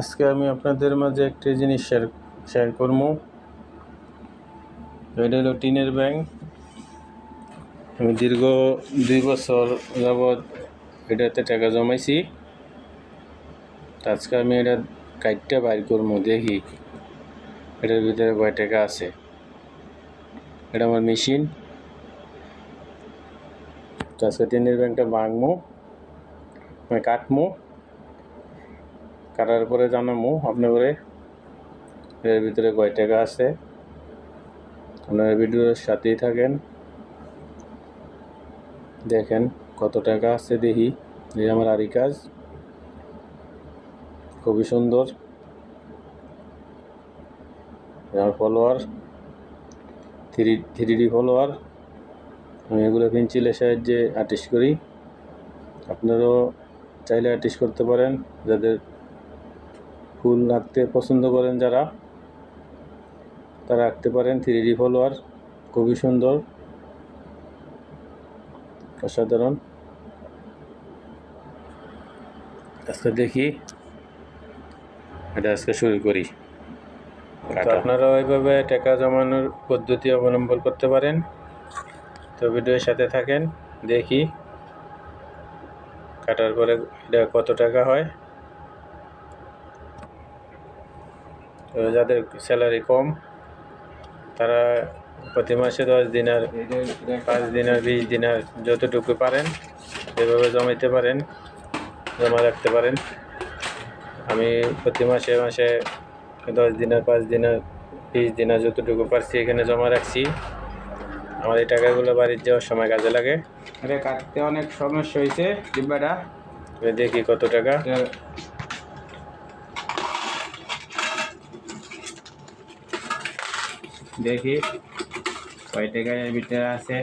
আজকে আমি আপনাদের মাঝে একটি জিনিস শেয়ার শেয়ার করব। এটা হলো টিনের ব্যাংক আমি দীর্ঘ, দুই বছর যাবৎ এটাতে টাকা জমাইছি। আজকে আমি এটা কাইটটা বাইর করব, দেখি। এটার ভিতরে কয় টাকা আছে? এটা আমার মেশিন। আজকে টিনের ব্যাংকটা ভাঙবো মানে কাটমো কাটার পরে জানাব আপনারে এর ভিতরে কয় টাকা আছে? আপনারা ভিডিওর সাথেই থাকেন। দেখেন কত টাকা আছে দেখি। এই আমার আরি কাজ। খুবই সুন্দর। আমার follower, three three D follower. আমি এগুলো পেন্সিলের সাহায্যে আর্টিস্ট করি। আপনারাও চাইলে আর্টিস্ট করতে পারেন। যাদের ফুল আঁকতে পছন্দ করেন যারা তারা আঁকতে পারেন থ্রি ডি ফলোয়ার খুবই সুন্দর অসাধারণ। আজকে দেখি এটা আজকে শুরু করি। তো আপনারাও এইভাবে টাকা জমানোর পদ্ধতি অবলম্বন করতে পারেন। তো ভিডিওর সাথে থাকেন দেখি কাটার পরে এটা কত টাকা হয়। যাদের স্যালারি কম তারা প্রতি মাসে দশ দিনার পাঁচ দিনার বিশ দিনার যতটুকু পারেন এভাবে জমাইতে পারেন জমা রাখতে পারেন। আমি প্রতি মাসে মাসে দশ দিনার পাঁচ দিনার বিশ দিনার যতটুকু পারছি এখানে জমা রাখছি। আমার এই টাকাগুলো বাড়ির যাওয়ার সময় কাজে লাগে। এটা কাটতে অনেক সমস্যা হয়েছে ডিব্বাটা দেখি কত টাকা। দেখি কয় এর ভিতরে আছে?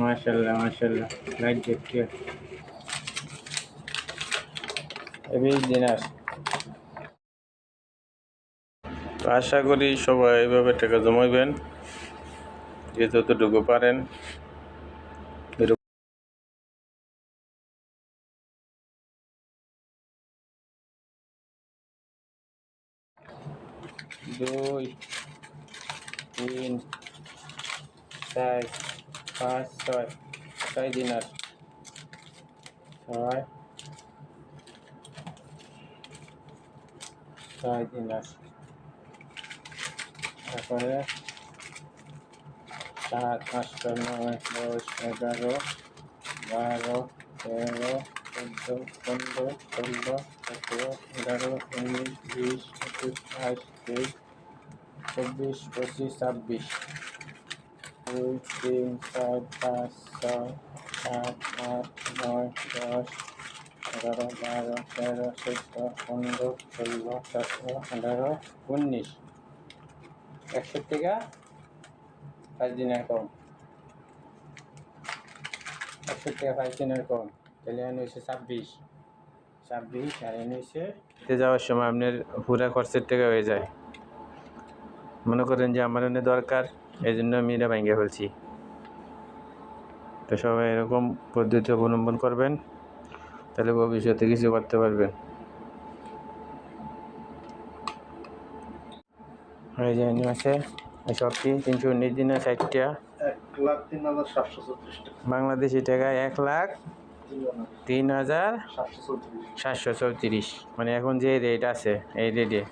মাশাল্লাহ মাশাল্লাহ লাইট দেখতে বিশ দিনার আশা করি সবাই এভাবে টাকা জমাইবেন, যে যতটুকু পারেন। দুই তিন চার পাঁচ ছয় ছয় দিনার ছয় ছয় দিনার তারপরে সাত আট নয় দশ এগারো বারো তেরো চোদ্দ পনেরো ষোলো সতেরো এগারো উনিশ বিশ একুশ বাইশ তেইশ চব্বিশ পঁচিশ ছাব্বিশ দুই তিন চার পাঁচ ছয় সাত আট নয় দশ এগারো বারো তেরো চোদ্দ পনেরো ষোলো সতেরো আঠারো উনিশ একশো টাকা পাঁচ দিনের কম একশো টাকা পাঁচ দিনের কম তাহলে এনে হয়েছে ছাব্বিশ। ছাব্বিশ আর এনে হয়েছে যাওয়ার সময় আপনার পুরা খরচের টাকা হয়ে যায়। মনে করেন যে আমার এনে দরকার এই জন্য আমি এটা ভেঙে ফেলছি। তো সবাই এরকম পদ্ধতি অবলম্বন করবেন তাহলে ভবিষ্যতে কিছু করতে পারবেন। এই যে এনে আছে এই সবটি তিনশো উনিশ দিনে ষাটটা। এক লাখ তিন হাজার সাতশো চৌত্রিশ টাকা। বাংলাদেশি টাকায় এক লাখ তিন হাজার সাতশো চৌত্রিশ। মানে এখন যে রেট আছে এই রেটে